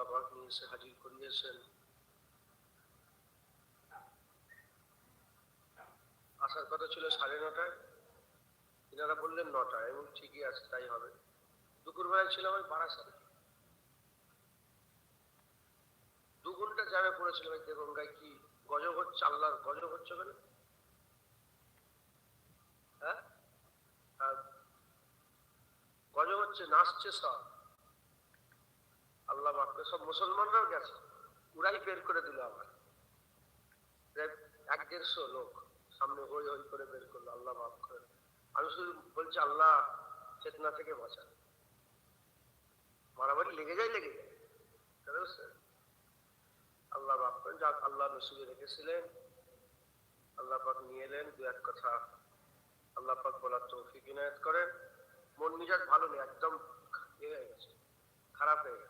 আল্লাহ পাক নিয়ে এসে হাজির করিয়েছেন। আসার কথা ছিল সাড়ে নটায়। এনারা বললেন নটায়, এবং ঠিকই আছে, তাই হবে। দুপুরবেলায় ছিলাম ওই বারাসাতে। দু ঘণ্টা জ্যামে পড়েছিলাম, এই দেগঙ্গায় কি গজব হচ্ছে, আল্লাহর গজব হচ্ছে কেন হ্যাঁ? গজব হচ্ছে, নাচছে সব। আল্লাহ মাফকে সব মুসলমানরাও গেছে। ওরাই বের করে দিল প্রায় এক দেড়শো লোক সামনে হই হই করে বের করল, আল্লাহ মাফ করে। আমি শুধু বলছি, আল্লাহ চেতনা থেকে বাঁচান। মারামারি লেগে যায় লেগে যায়। আল্লাহ মাফ করেন যাক আল্লাহ নসিবে রেখেছিলেন, আল্লাহ পাক নিয়ে এলেন দু এক কথা। আল্লাহ পাক বলার তৌফিক ইনায়ত করেন। মন মিজাজ ভালো নেই, একদম ইয়ে হয়ে গেছে, খারাপ হয়ে গেছে।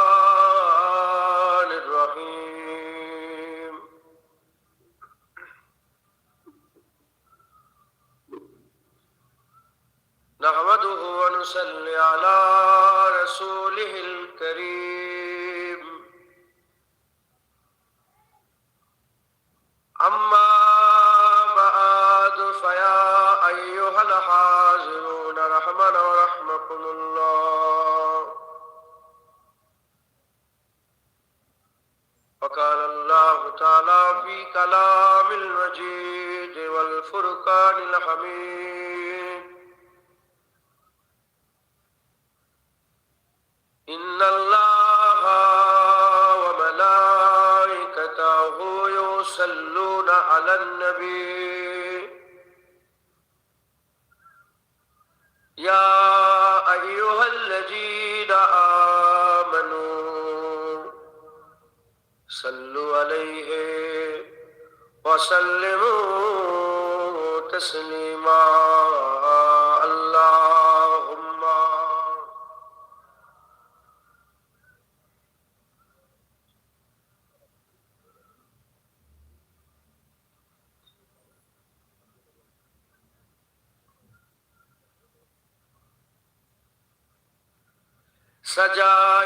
نحمده ونصلي على رسوله الكريم. وسلموا تسليما. اللهم سجاد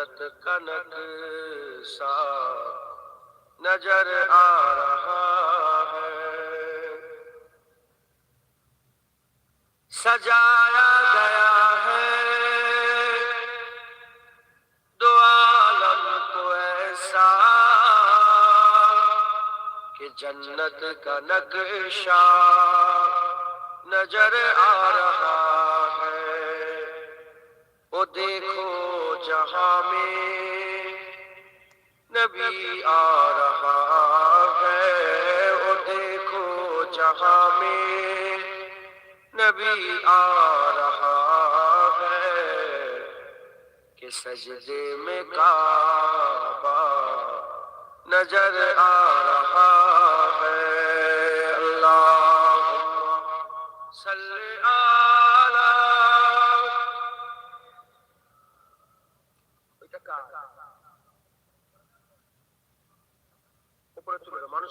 سورت کنک سا نظر آ رہا ہے۔ سجایا گیا ہے۔ دو عالم کو ایسا کہ جنت کا نقشہ نظر آ رہا دیکھو جہاں میں نبی آ رہا ہے، وہ دیکھو جہاں میں نبی آ رہا ہے کہ سجدے میں کعبہ نظر آ رہا ہے۔ اللہ صلی اللہ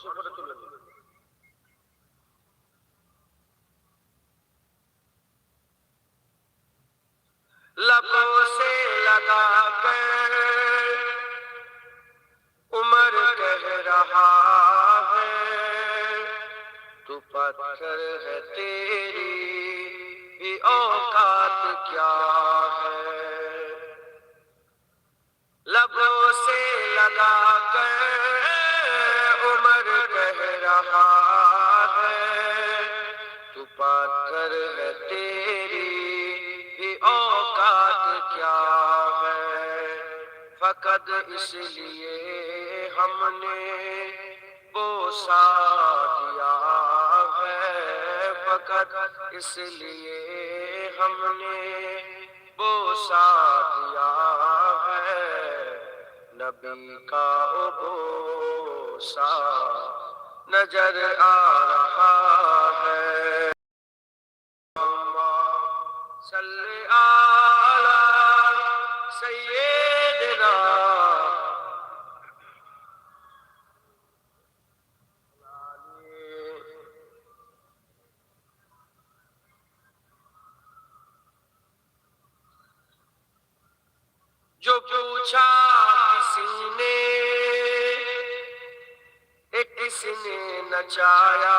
তুলে করে তুলে দিল قد اس لیے ہم نے بوسا دیا ہے۔ فقط اس لیے ہم نے بوسا دیا ہے۔ نبی کا بوسا نظر آ رہا ہے۔ जो पूछा किसी ने एक किसने नचाया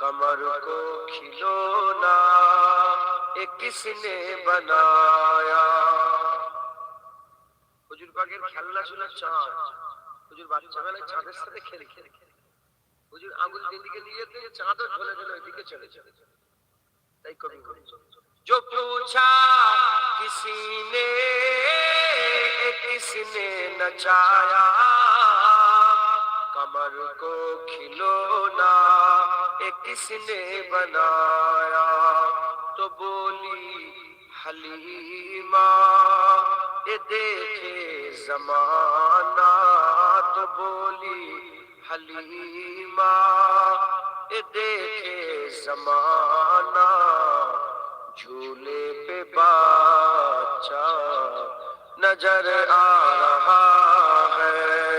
कमर को खिलौना एक किसने बनाया হুজুর পাকের খেলনা ছিল চাঁদ হুজুর বাচ্চা বেলায় চাঁদের সাথে খেলে খেলে হুজুর আঙুল যেদিকে দিয়ে দিয়ে চাঁদও ঝোলে ঝোলে ওইদিকে চলে চলে তাই কবি করেছে جو پوچھا کسی نے کس نے نچایا۔ کمر کو کھلونا کس نے بنایا۔ تو بولی، حلیمہ، یہ دیکھے زمانہ۔ تو بولی، حلیمہ، یہ دیکھے زمانہ۔ جھولے پہ بادشاہ نظر آ رہا ہے۔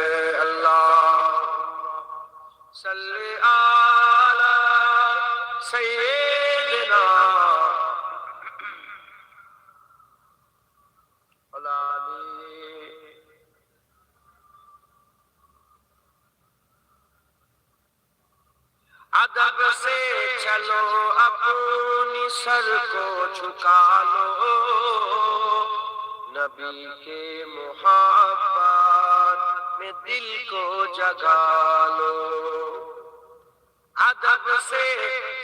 چکا لو نبی کے محبت میں دل کو جگا لو ادب سے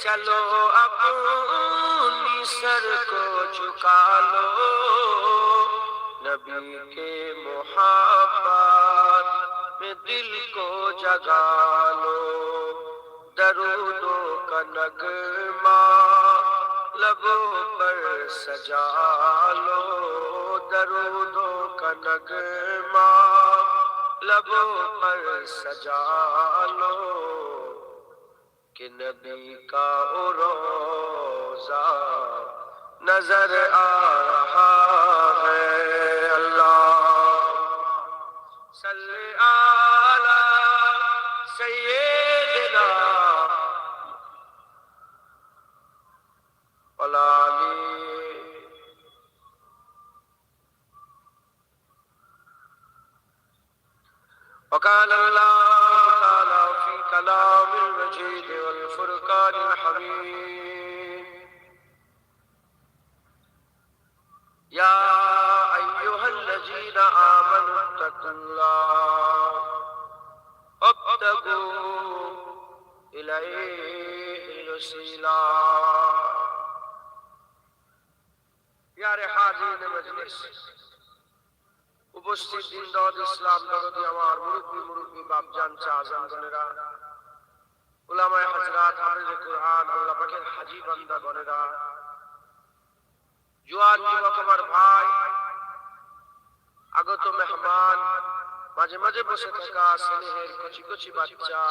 چلو اپنی سر کو جھکالو۔ نبی کے محبت میں دل کو جگا لو درودوں کا نگمہ لبوں پر سجا لو، درودوں کا نغمہ۔ لبوں پر سجا لو کہ نبی کا روزہ نظر آ رہا ہے۔ اللہ صلی اللہ سید জোয়ান যুবক আমার ভাই, আগত মেহমান, মাঝে মাঝে বসে থাকা স্নেহের কচি কচি বাচ্চা,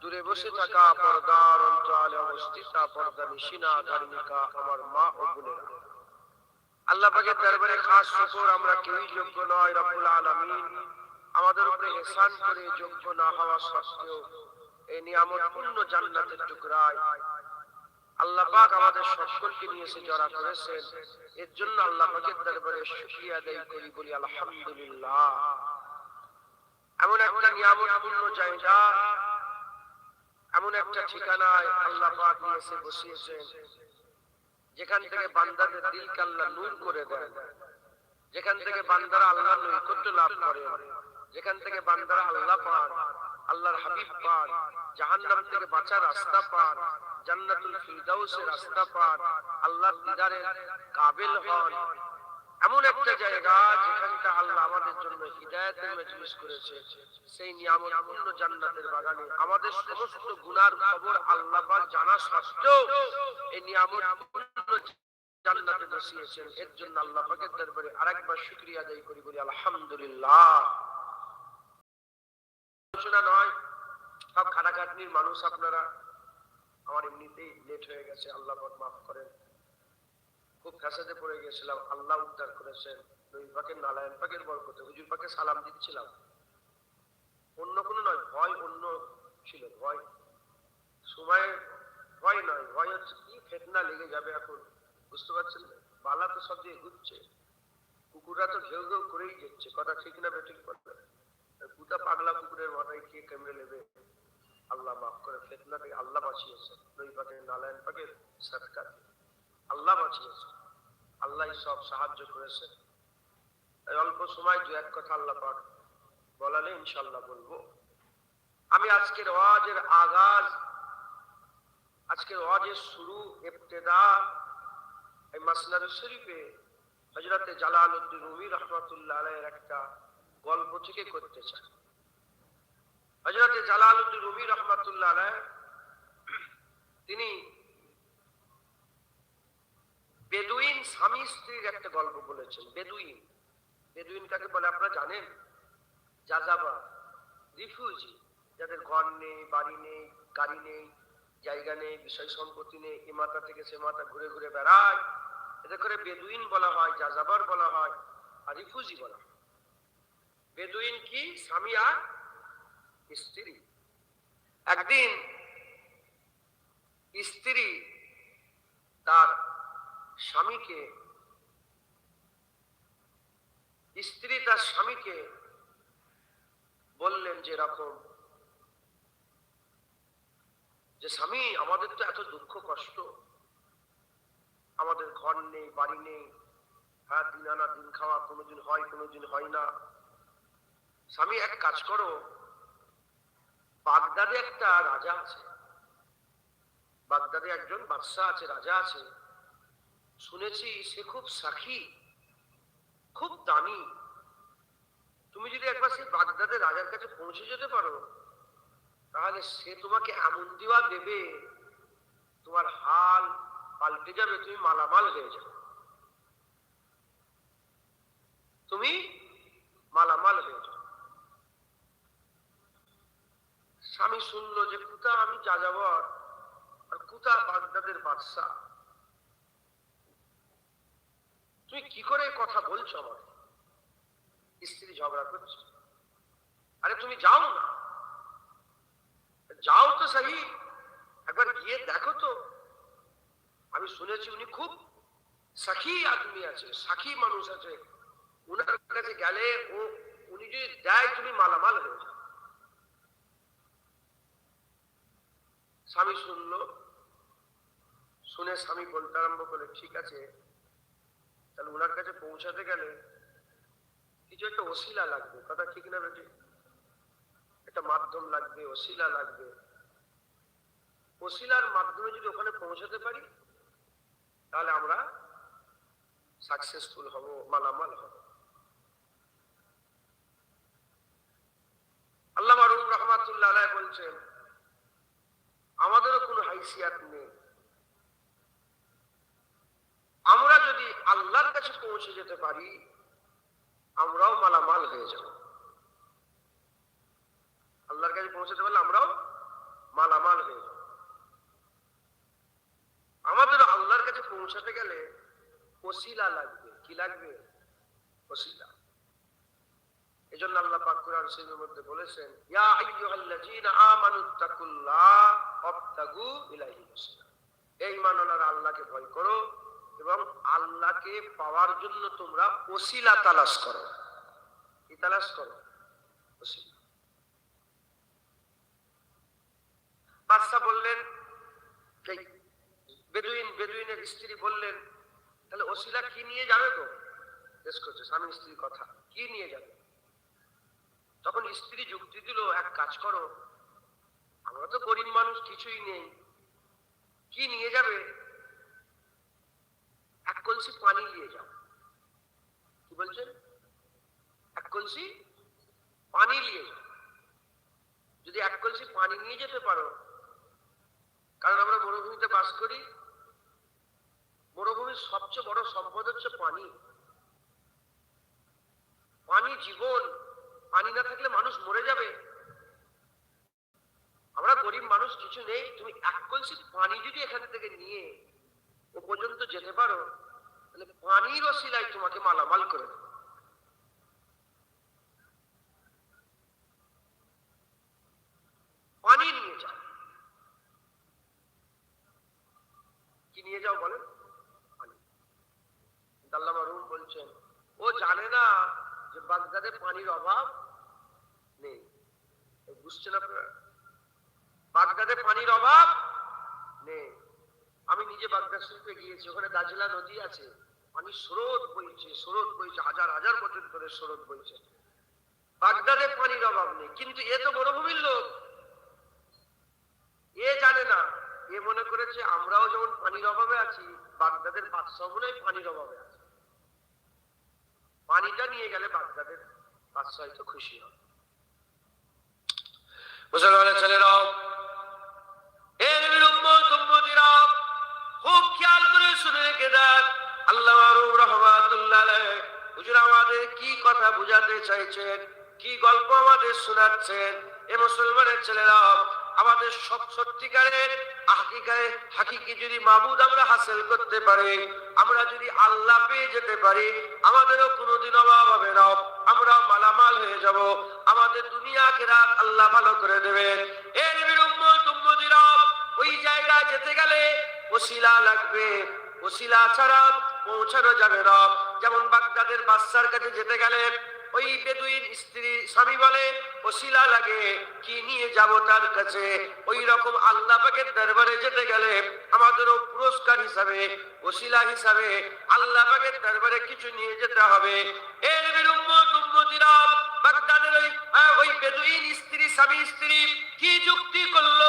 দূরে বসে থাকা পর্দার অন্তরালে অবস্থিত পর্দা নিশিনা ধার্মিকা আমার মা ও বোনেরা। আল্লাহ পাকের দরবারে খাস শুকর, আমরা কেউই যোগ্য নয় রব্বুল আলামিন। আমাদের উপরে ihsan করে যোগ্য না হওয়া সত্ত্বেও এই নিয়ামত পূর্ণ জান্নাতের টুকরায় আল্লাহ পাক আমাদের সকলকে জড়া করেছেন, এর জন্য আল্লাহ পাকের দরবারে শুকরিয়া আদায় করি, বলি আলহামদুলিল্লাহ। এমন একটা এমন একটা ঠিকানায় আল্লাহ পাক বসিয়েছেন, যেখান থেকে বান্দাদের দিলকে আল্লাহ নূর করে দেন, যেখান থেকে বান্দারা আল্লাহ নৈকট্য লাভ করে, যেখান থেকে বান্দারা আল্লাহ পান আল্লাহর হাবিব পান জাহান্নাম থেকে বাঁচার রাস্তা পান জান্নাতুল ফিরদাউসের রাস্তা পান আল্লাহর দিদারের কাবিল হন। এমন একটা জায়গা যেখানটা আল্লাহ আমাদের জন্য হৃদায়তের মজলিস করেছে। সেই নিয়ামত পূর্ণ জান্নাতের বাগানে। আমাদের সমস্ত গুনার খবর আল্লাহ পাক জানা সত্ত্বেও এই নিয়ামত পূর্ণ জান্নাতে বসিয়েছেন। এর জন্য আল্লাহ পাকের দরবারে আরেকবার শুকরিয়া আদায় করি, বলি আলহামদুলিল্লাহ। আলোচনা নয়, সব খাটাখাটনির মানুষ আপনারা। আমার এমনিতেই লেট হয়ে গেছে, আল্লাহ মাফ করেন। খুব ফ্যাসাদে পড়ে গিয়েছিলাম, আল্লাহ উদ্ধার করেছেন। পাকের বরকতে হুজুর সালাম দিচ্ছিলাম। অন্য নয়, ভয় অন্য ছিল, ভয়। সময়, ভয় নয়, ভয় হচ্ছে কি ফেতনা লেগে যাবে এখন, বুঝতে পারছেন? বালা তো সব দিয়ে ঘুরছে। কুকুররা তো ঘেউ ঘেউ করেই যাচ্ছে, কথা ঠিক না, বেঠিক করবে কুটা পাগলা কুকুরের মাথায় খেয়ে কেমড়ে নেবে? আল্লাহ মাফ করে, ফেতনা থেকে আল্লাহ বাঁচিয়েছে নবী পাকের নালায়ন পাকের সৎকার আল্লাহ বাঁচিয়েছে আল্লাহ সব সাহায্য করেছে তাই অল্প সময় দু এক কথা আল্লাহ পাক বলালে ইনশাল্লাহ বলব। আমি আজকের ওয়াজের আগাজ, আজকের ওয়াজের শুরু ইবতেদা এই মাসনাদ শরীফে হজরতে জালাল উদ্দিন রুমি রহমতুল্লাহ একটা গল্প থেকে করতে চাই। হজরতে জালাল উদ্দিন রুমি রহমতুল্লাহ তিনি বেদুইন স্বামী স্ত্রীর একটা গল্প বলেছেন, বেদুইন। বেদুইন কাকে বলে আপনারা জানেন? যাযাবা রিফিউজি, যাদের ঘর নেই, বাড়ি নেই, গাড়ি নেই, জায়গা নেই, বিষয় সম্পত্তি নেই, এ মাথা থেকে সে মাথা ঘুরে ঘুরে বেড়ায়। এতে করে বেদুইন বলা হয়, যাযাবার বলা হয়, আর রিফিউজি বলা হয়। বেদুইন কি? স্বামী আর স্ত্রী। একদিন স্ত্রী তার স্বামীকে, স্ত্রী তার স্বামীকে বললেন যে এরকম যে, স্বামী, আমাদের তো এত দুঃখ কষ্ট। আমাদের ঘর নেই, বাড়ি নেই। হ্যাঁ দিন আনা দিন খাওয়া কোনোদিন হয় কোনোদিন হয় না। স্বামী, এক কাজ করো বাগদাদে একটা রাজা আছে। বাগদাদে একজন বাদশাহ আছে, রাজা আছে। শুনেছি সে খুব সাখী, খুব দামি। তুমি যদি একবার সেই বাগদাদের রাজার কাছে পৌঁছে যেতে পারো, তাহলে সে তোমাকে এমন দিওয়া দেবে, তোমার হাল পাল্টে যাবে, তুমি মালামাল হয়ে যাবে। তুমি মালামাল হয়ে যাবে। স্বামী শুনলো যে কুতা, আমি যা যাবর আর কুতা বাগদাদের বাদশাহ তুমি কি করে কথা বলছো আমার স্ত্রী ঝগড়া করছে। আরে তুমি যাও না। যাও তো সহি, একবার গিয়ে দেখো তো। আমি শুনেছি উনি খুব সাখী আদমি আছে, সাখী মানুষ আছে। উনার কাছে গেলে ও, উনি যদি দেয়, তুমি মালামাল হয়ে স্বামী শুনলো, শুনে স্বামী বলতে আরম্ভ করলে, ঠিক আছে, তাহলে ওনার কাছে পৌঁছাতে গেলে কিছু একটা ওসিলা লাগবে। কথা ঠিক না বেটি? একটা মাধ্যম লাগবে, ওসিলা লাগবে। ওসিলার মাধ্যমে যদি ওখানে পৌঁছাতে পারি, তাহলে আমরা সাকসেসফুল হব, মালামাল হব। আল্লাহ রহমাতুল্লাহ বলছেন আমাদেরও কোনো হাইসিয়াত নেই। আমরা যদি আল্লাহর কাছে পৌঁছে যেতে পারি, আমরাও মালামাল হয়ে যাব। আল্লাহর কাছে পৌঁছাতে পারলে আমরাও মালামাল হয়ে যাব। আমাদের আল্লাহর কাছে পৌঁছাতে গেলে ওসিলা লাগবে। কি লাগবে? ওসিলা। এজন্য আল্লাহ পাক কোরআন শরীফের মধ্যে বলেছেন, ইয়া আইয়ুহাল্লাযীনা আমানুত্তাকুল্লাহ ওয়াবতাগু ইলাইহি এই আল্লাহকে ভয় করো এবং আল্লাহকে পাওয়ার জন্য তোমরা ওসিলা তালাশ করো। কি তালাশ করো? বললেন বেদুইন, বেদুইনের স্ত্রী বললেন, তাহলে ওসিলা কি নিয়ে যাবে তো স্বামী স্ত্রীর কথা। কি নিয়ে যাবে? তখন স্ত্রী যুক্তি দিল, এক কাজ করো, আমরা তো গরিব মানুষ, কিছুই নেই। কি নিয়ে যাবে? এক কলসি পানি নিয়ে যাও। কি বলছেন? এক কলসি পানি নিয়ে যাও। যদি এক কলসি পানি নিয়ে যেতে পারো, কারণ আমরা মরুভূমিতে বাস করি, মরুভূমির সবচেয়ে বড় সম্পদ হচ্ছে পানি। পানি জীবন। পানি না থাকলে মানুষ মরে যাবে? আমরা গরিব মানুষ, কিছু নেই। তুমি এক কলসি পানি যদি এখান থেকে নিয়ে ও পর্যন্ত যেতে পারো, তাহলে পানির অশিলায় তোমাকে মালামাল করে দেবে। পানি নিয়ে যাও। কি নিয়ে যাও বলেন আল্লামা রুম বলছেন, ও জানে না বাগদাদে পানির অভাব নেই। বুঝছেন আপনারা? বাগদাদে পানির অভাব নেই। আমি নিজে বাগদাদ শিল্পে গিয়েছি, ওখানে দাজলা নদী আছে। পানির স্রোত বইছে স্রোত বইছে, হাজার হাজার বছর ধরে স্রোত বইছে। বাগদাদে পানির অভাব নেই, কিন্তু এ তো মরুভূমির লোক। এ জানে না, এ মনে করেছে, আমরাও যেমন পানির অভাবে আছি, বাগদাদের বাদশাহ মনে পানির অভাবে পানিটা নিয়ে গেলে বাগদাদের বাদশাহ হয়তো খুশি হবে। মুসলমানের খুব খেয়াল করে শুনে আল্লাহ কি কথা বুঝাতে চাইছেন, কি গল্প আমাদের শোনাচ্ছেন? এ মুসলমানের ছেলেরা আমাদের সব সত্যিকারের হাকিকারে হাকিকি যদি মাবুদ আমরা হাসিল করতে পারি, আমরা যদি আল্লাহ পেয়ে যেতে পারি, আমাদেরও কোনোদিন অভাব হবে না। আমরা মালামাল হয়ে যাব। আমাদের দুনিয়া কেরাত আল্লাহ ভালো করে দেবেন। এ নবীর উম্মতিরা, ওই জায়গায় যেতে গেলে ওসিলা লাগবে। ওসিলা ছাড়া পৌঁছানো যাবে না। যেমন বাগদাদের বাচ্চার কাছে যেতে গেলে ওই বেদুইন স্ত্রী স্বামী বলে, ওসিলা লাগে, কি নিয়ে যাব তার কাছে? ওই রকম আল্লাহ পাকের দরবারে যেতে গেলে আমাদেরও পুরস্কার হিসাবে, ওসিলা হিসাবে আল্লাহ পাকের দরবারে কিছু নিয়ে যেতে হবে। এর বিরুম্মত উম্মতিরা বাগদাদের ওই ওই বেদুইন স্ত্রী, স্বামী স্ত্রী কি যুক্তি করল?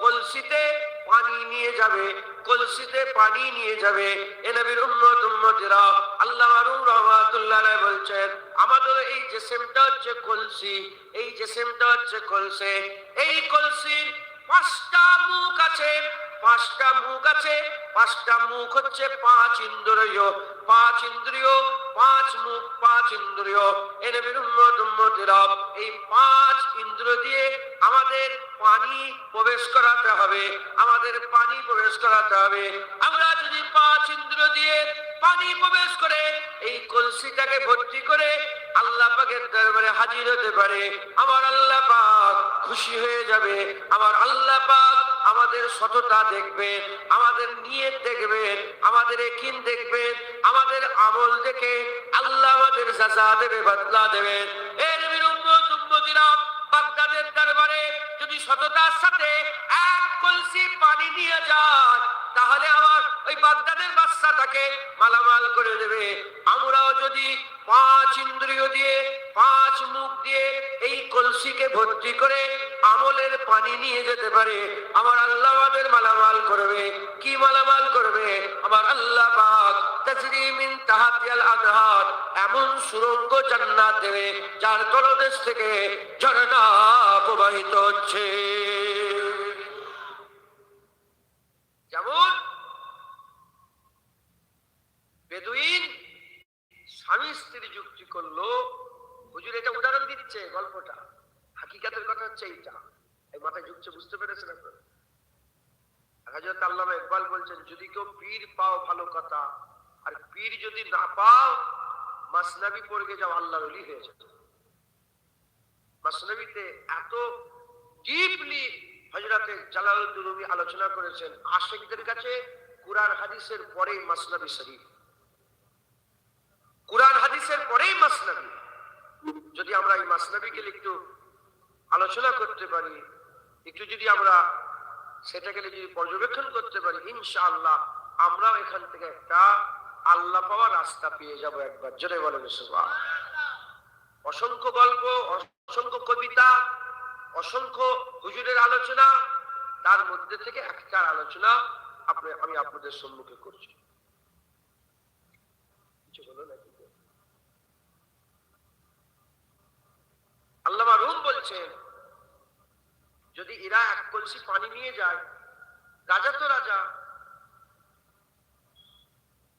কলসিতে পানি নিয়ে যাবে, কলসিতে পানি নিয়ে যাবে। এ উম্মত, উম্মতিরা আল্লাহ রহমাতুল্লাহ আলাইহি বলছেন, আমাদের এই জেসেমটা হচ্ছে কলসি, এই জেসেমটা হচ্ছে কলসে, এই কলসির পাঁচটা মুখ আছে, পাঁচটা মুখ আছে, পাঁচটা মুখ হচ্ছে পাঁচ ইন্দ্রিয় পাঁচ ইন্দ্রিয়, পাঁচ মুখ, পাঁচ ইন্দ্রিয়। এই পাঁচ ইন্দ্র দিয়ে আমাদের পানি প্রবেশ করাতে হবে, আমাদের পানি প্রবেশ করাতে হবে। আমরা যদি পাঁচ ইন্দ্র দিয়ে পানি প্রবেশ করে, এই কলসিটাকে ভর্তি করে আল্লাহ পাকের দরবারে হাজির হতে পারে, আমার আল্লাহ পাক খুশি হয়ে যাবে। আমার আল্লাহ পাক আমাদের সততা দেখবেন আমাদের নিয়ত দেখবেন আমাদের একিন দেখবেন আমাদের আমল দেখে আল্লাহ আমাদের সাজা দেবে বদলা দেবেন এর বিরুম্মত বাগদাদের দরবারে যদি সততার সাথে এক কলসি পানি নিয়ে যায়, তাহলে আমার ওই বাগদাদের মালামাল করে দেবে। আমরাও যদি পাঁচ ইন্দ্রিয় দিয়ে, পাঁচ মুখ দিয়ে এই কলসিকে ভর্তি করে আমলের পানি নিয়ে যেতে পারে, আমার আল্লাহবাদের মালামাল করবে। কি মালামাল? আমার আল্লাহ এমন সুরঙ্গ দেবে যার থেকে প্রবাহিত হচ্ছে। যেমন বেদুইন স্বামী স্ত্রী যুক্তি করল, হুজুর এটা উদাহরণ দিচ্ছে গল্পটা। হাকিকাতের কথা হচ্ছে এইটা। এই মাথায় যুগছে বুঝতে পেরেছেন আপনারা? হাজরত আল্লামা ইকবাল বলছেন, যদি কেউ পীর পাও, ভালো কথা। আর পীর যদি না পাও, মাসনাবি যাও হয়ে যাবে। মাসনাবিতে এত ডিপলি আলোচনা করেছেন। আশেকদের কাছে কুরআন হাদিসের পরেই মাসনাবি শরীফ। কুরআন হাদিসের পরেই মাসনাবি। যদি আমরা এই মাসনাবিকে একটু আলোচনা করতে পারি, একটু যদি আমরা সেটাকে যদি পর্যবেক্ষণ করতে পারি, ইনশাআল্লাহ আমরাও এখান থেকে একটা আল্লাহ পাওয়া রাস্তা পেয়ে যাব একবার। জোরে বলেন অসংখ্য গল্প, অসংখ্য কবিতা, অসংখ্য হুজুরের আলোচনা, তার মধ্যে থেকে একটা আলোচনা আপনি, আমি আপনাদের সম্মুখে করছি। আল্লাহ রুম বলছেন যদি এরা এক কলসি পানি নিয়ে যায়, রাজা তো রাজা।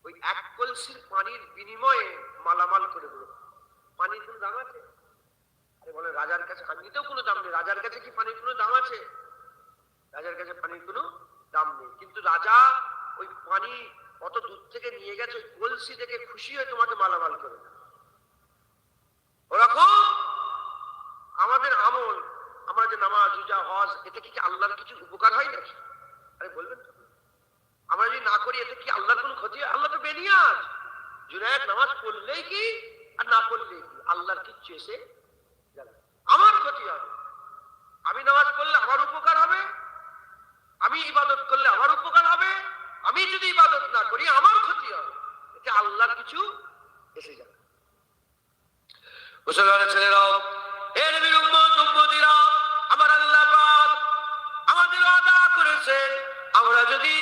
ওই এক কলসির পানির বিনিময়ে মালামাল করে দিল। পানির কোনো দাম আছে? আরে বলে, রাজার কাছে পানিতেও কোনো দাম নেই। রাজার কাছে কি পানির কোনো দাম আছে? রাজার কাছে পানির কোনো দাম নেই। কিন্তু রাজা ওই পানি অত দূর থেকে নিয়ে গেছে, ওই কলসি থেকে খুশি হয়ে তোমাকে মালামাল করে দেবে। ওরকম আমাদের আমল আমরা যে নামাজ, রোজা, হজ, এতে কি আল্লাহর কিছু উপকার হয় নাকি? আরে বলবেন আমরা যদি না করি, এতে কি আল্লাহর কোনো ক্ষতি আল্লাহ তো বেনিয়াজ। জুনায়দ নামাজ পড়লেই কি আর না পড়লেই কি? আল্লাহর কিচ্ছু এসে আমার ক্ষতি হবে। আমি নামাজ পড়লে আমার উপকার হবে? আমি ইবাদত করলে আমার উপকার হবে? আমি যদি ইবাদত না করি, আমার ক্ষতি হবে? এতে আল্লাহর কিছু এসে যাবে মুসলমানের ছেলেরাও এ নবীর উম্মত, উম্মতিরা আমার আল্লাহ আমাদের আদা করেছেন আমরা যদি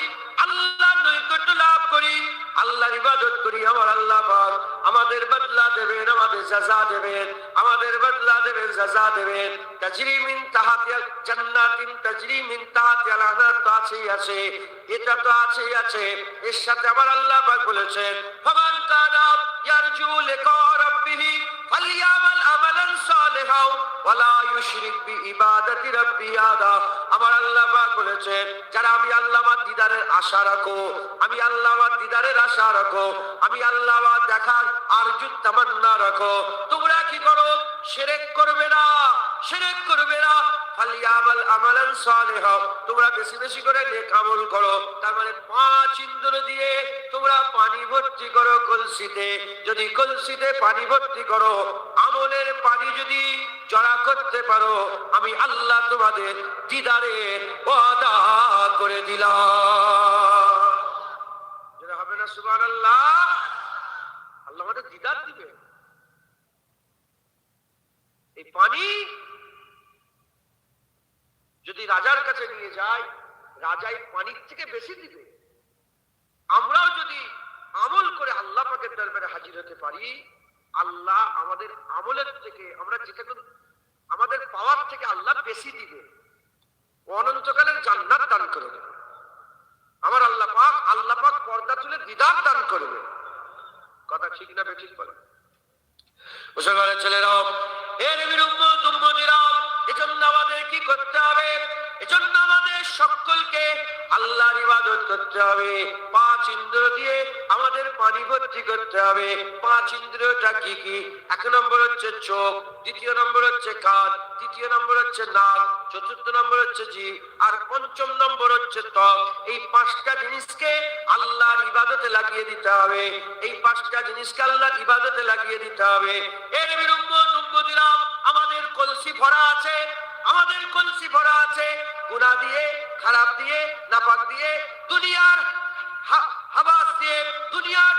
আল্লাহ নৈকট্য লাভ করি আল্লাহর ইবাদত করি, আমার আল্লাহ পাক আমাদের বদলা দেবেন, আমাদের সাজা দেবেন, আমাদের বদলা দেবেন, সাজা দেবেন। তাজরি মিন তাহাতিয়াল জান্নাতিন, তাজরি মিন তাহাতিয়াল আনার তো আছেই আছে, এটা তো আছেই আছে। এর সাথে আমার আল্লাহ পাক বলেছেন, ফামান কানা ইয়ারজু লিকা রাব্বিহি ফালইয়ামাল আমালান সালিহা ওয়ালা ইউশরিক বিইবাদাতি রাব্বি আদা আমার আল্লাহ পাক বলেছেন, যারা আমি আল্লাহ আমার দিদারের আশা রাখো, আমি আল্লাহ আমার দিদারের আশা রাখো, আমি আল্লাহ দেখার আরজু তামান্না রাখো। তোমরা কি করো? শিরক করবে না, শিরক করবে না। মানে যদি কলসিতে পানি ভর্তি করো, আমলের পানি যদি জড়া করতে পারো, আমি আল্লাহ তোমাদের ওয়াদা করে দিলাম। যদি রাজার কাছে নিয়ে যায়, রাজা এই পানির থেকে বেশি দিবে। আমরাও যদি আমল করে আল্লাহ পাকের দরবারে হাজির হতে পারি, আল্লাহ আমাদের আমলের থেকে, আমরা যেটা আমাদের পাওয়ার থেকে আল্লাহ বেশি দিবে। অনন্তকালের জান্নাত দান করে দেবে। আমার আল্লাহ পাক আল্লাহ পাক পর্দা তুলে দিদার দান করবে। কথা ঠিক না ঠিক বলে। মুসলমানের ছেলেরাও এর বিরুদ্ধে উম্মতিরাও, এজন্য আমাদের কি করতে হবে? এজন্য আমাদের সকলকে আল্লাহর ইবাদত করতে হবে। পাঁচ ইন্দ্র দিয়ে আমাদের পানি ভর্তি করতে হবে। পাঁচ ইন্দ্রিয়টা কি কি? এক নম্বর হচ্ছে চোখ, দ্বিতীয় নম্বর হচ্ছে কান, তৃতীয় নম্বর হচ্ছে নাক, চতুর্থ নম্বর হচ্ছে জিভ, আর পঞ্চম নম্বর হচ্ছে ত্বক। এই পাঁচটা জিনিসকে আল্লাহর ইবাদতে লাগিয়ে দিতে হবে। এই পাঁচটা জিনিসকে আল্লাহর ইবাদতে লাগিয়ে দিতে হবে। এর দুম্বদিরাম, আমাদের কলসি ভরা আছে। আমাদের কলসি ভরা আছে গুণা দিয়ে, খারাপ দিয়ে, নাপাক দিয়ে, দুনিয়ার হাবাস দিয়ে, দুনিয়ার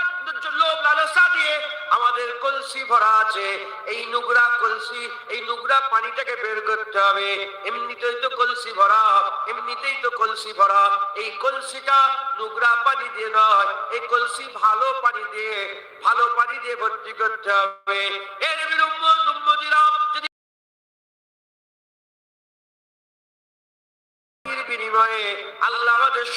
লোভ লালসা দিয়ে আমাদের কলসি ভরা আছে। এই নোংরা কলসি, এই নোংরা পানিটাকে বের করতে হবে। এমনিতেই তো কলসি ভরা, এমনিতেই তো কলসি ভরা। এই কলসিটা নোংরা পানি দিয়ে নয়, এই কলসি ভালো পানি দিয়ে, ভালো পানি দিয়ে ভর্তি করতে হবে। এর বিরুম্ব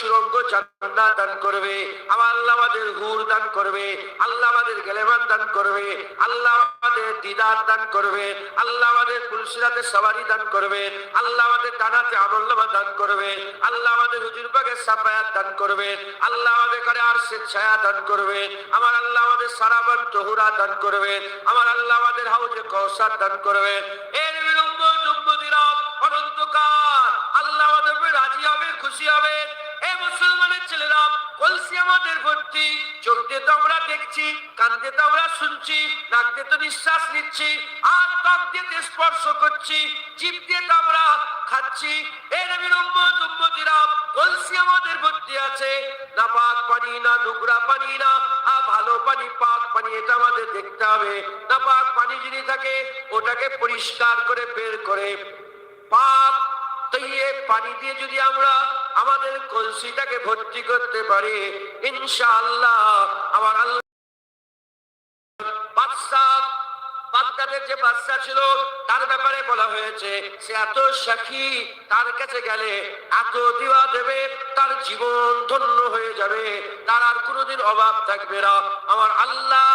সুরঙ্গ জান্নাত দান করবে আমার আল্লাহ আমাদের হুর দান করবে আল্লাহ আমাদের গেলেমান দান করবে আল্লাহ আমাদের দিদার দান করবে আল্লাহ আমাদের পুলসিরাতে সবারি দান করবে আল্লাহ আমাদের ডানাতে আমল্লামা দান করবে আল্লাহ আমাদের হুজুর পাকের সাফায়াত দান করবে আল্লাহ আমাদের করে আর ছায়া দান করবে আমার আল্লাহ আমাদের সারাবান তহুরা দান করবে আমার আল্লাহ আমাদের হাউজে কৌসার দান করবে এর বিলম্ব দুম্বদিরাম অনন্তকাল আল্লাহ আমাদের রাজি হবে খুশি হবে মুসলমানের ছেলেরা ভর্তি। তো আমরা দেখছি তো আমরা শুনছি তো নিঃশ্বাস আর দিয়ে স্পর্শ করছি তো আমরা খাচ্ছি। ভর্তি আছে। পানি, না নোংরা পানি, না, আ ভালো পানি, পাক পানি, এটা আমাদের দেখতে হবে। না পাক পানি যদি থাকে, ওটাকে পরিষ্কার করে বের করে। পাক, তৈয়ে পানি দিয়ে যদি আমরা আমাদের কলসিটাকে ভর্তি করতে পারি। ইনশাআল্লাহ আল্লাহ বাগদাদের যে বাদশা ছিল, তার ব্যাপারে বলা হয়েছে, সে এত সাক্ষী, তার কাছে গেলে এত দিবা দেবে, তার জীবন ধন্য হয়ে যাবে, তার আর কোনোদিন অভাব থাকবে না। আমার আল্লাহ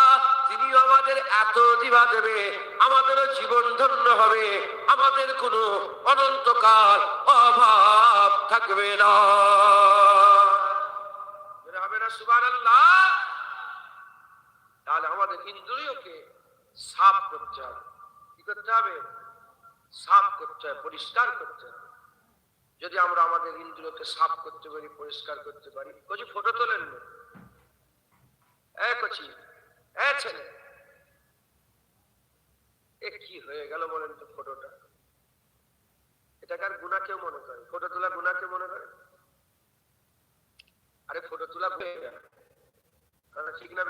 তিনি আমাদের এত দিবা দেবে, আমাদেরও জীবন ধন্য হবে। আমাদের কোনো অনন্তকাল অভাব থাকবে না। হবে না তাহলে আমাদের ইন্দ্রিয়কে সাফ করতে হবে। কি করতে সাফ করতে হবে, পরিষ্কার করতে যদি আমরা আমাদের ইন্দ্রিয়কে সাফ করতে পারি, পরিষ্কার করতে পারি ফটো তোলেন না? এ ছেলে এ কি হয়ে গেল বলেন তো ফটোটা? এটাকার গুণা কেউ মনে করে? ফটো তোলা গুণা কেউ মনে করে? আরে ফটো তোলা হয়ে গেল কথা ঠিক না